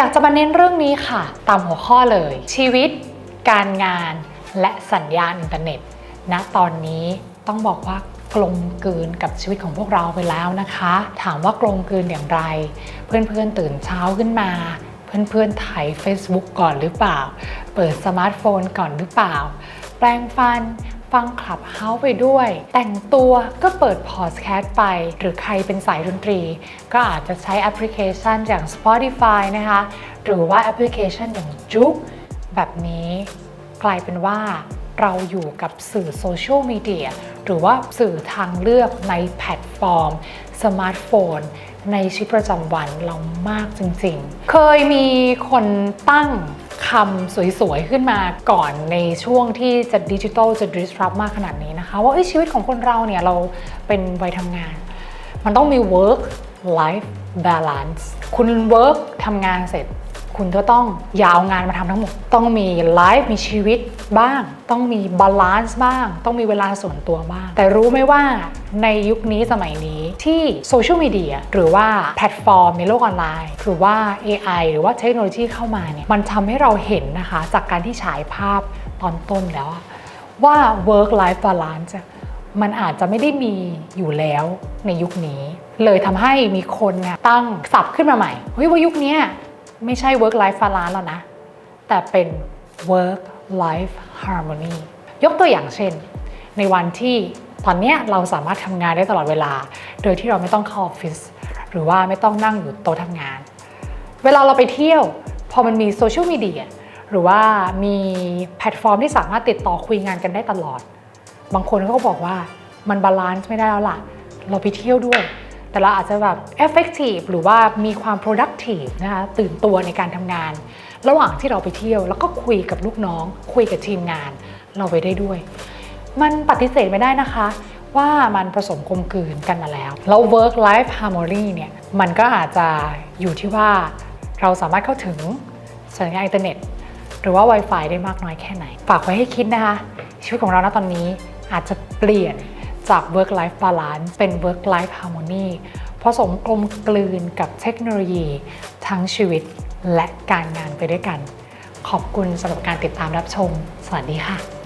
อยากจะมาเน้นเรื่องนี้ค่ะ ตามหัวข้อเลย ชีวิต การงาน และสัญญาณอินเทอร์เน็ตณตอนนี้ต้องบอกว่ากลมกลืนกับชีวิตของพวกเราไปแล้วนะคะ ถามว่ากลมกลืนอย่างไร เพื่อนๆตื่นเช้าขึ้นมา เพื่อนๆถ่าย Facebook ก่อนหรือเปล่า เปิดสมาร์ทโฟนก่อนหรือเปล่า แปรงฟัน ฟังคลับเฮาส์ไปด้วย แต่งตัวก็เปิดพอดแคสต์ไป หรือใครเป็นสายดนตรี ก็อาจจะใช้แอปพลิเคชันอย่าง Spotify นะคะ หรือว่าแอปพลิเคชันอย่างจุ๊กแบบนี้กลายเป็นว่าเราอยู่กับสื่อโซเชียลมีเดียหรือว่าสื่อทางเลือกในแพลตฟอร์ม สมาร์ทโฟน ในชีวิตประจำวันเรามากจริงๆ เคยมีคนตั้ง คำสวยๆ ขึ้นมาก่อนในช่วงที่จะดิจิทัลจะ disrupt มากขนาดนี้นะคะ ว่าชีวิตของคนเราเนี่ยเราเป็นวัยทำงาน มันต้องมี work life balance คุณ work ทำงานเสร็จ คุณก็ต้องอยาวงานมาทำทั้งหมด ต้องมีไลฟ์มีชีวิตบ้าง ต้องมีบาลานซ์บ้าง ต้องมีเวลาส่วนตัวบ้าง แต่รู้ไหมว่าในยุคนี้สมัยนี้ที่โซเชียลมีเดียหรือว่าแพลตฟอร์มในโลกออนไลน์หรือว่า AI หรือว่าเทคโนโลยีเข้ามาเนี่ยมันทำให้เราเห็นนะคะจากการที่ฉายภาพตอนต้นแล้วว่า work life balance มันอาจจะไม่ได้มีอยู่แล้วในยุคนี้ เลยทำให้มีคนเนี่ยตั้งศัพท์ขึ้นมาใหม่เฮ้ยว่ายุคนี้ ไม่ใช่ work life balance แล้วนะ แต่เป็น work life harmony ยกตัวอย่างเช่น ในวันที่ตอนนี้เราสามารถทำงานได้ตลอดเวลา โดยที่เราไม่ต้องเข้าออฟฟิศหรือว่าไม่ต้องนั่งอยู่โต๊ะทำงาน เวลาเราไปเที่ยว พอมันมีโซเชียลมีเดียหรือว่ามีแพลตฟอร์มที่สามารถติดต่อคุยงานกันได้ตลอด บางคนเขาก็บอกว่ามันบาลานซ์ไม่ได้แล้วล่ะ เราไปเที่ยวด้วย แต่เราอาจจะแบบ effective หรือว่ามีความ productive นะคะตื่นตัวในการทำงาน ระหว่างที่เราไปเที่ยว แล้วก็คุยกับลูกน้อง คุยกับทีมงาน เราไปได้ด้วย มันปฏิเสธไม่ได้นะคะ ว่ามันผสมกลมกลืนกันมาแล้ว แล้ว work life harmony เนี่ยมันก็อาจจะอยู่ที่ว่าเราสามารถเข้าถึงสัญญาณอินเทอร์เน็ต หรือว่า Wi-Fi ได้มากน้อยแค่ไหน ฝากไว้ให้คิดนะคะ ชีวิตของเราณตอนนี้อาจจะเปลี่ยน จาก work life balance เป็น work life harmony ผสมกลมกลืนกับเทคโนโลยี ทั้งชีวิตและการงานไปด้วยกัน ขอบคุณสำหรับการติดตามรับชม สวัสดีค่ะ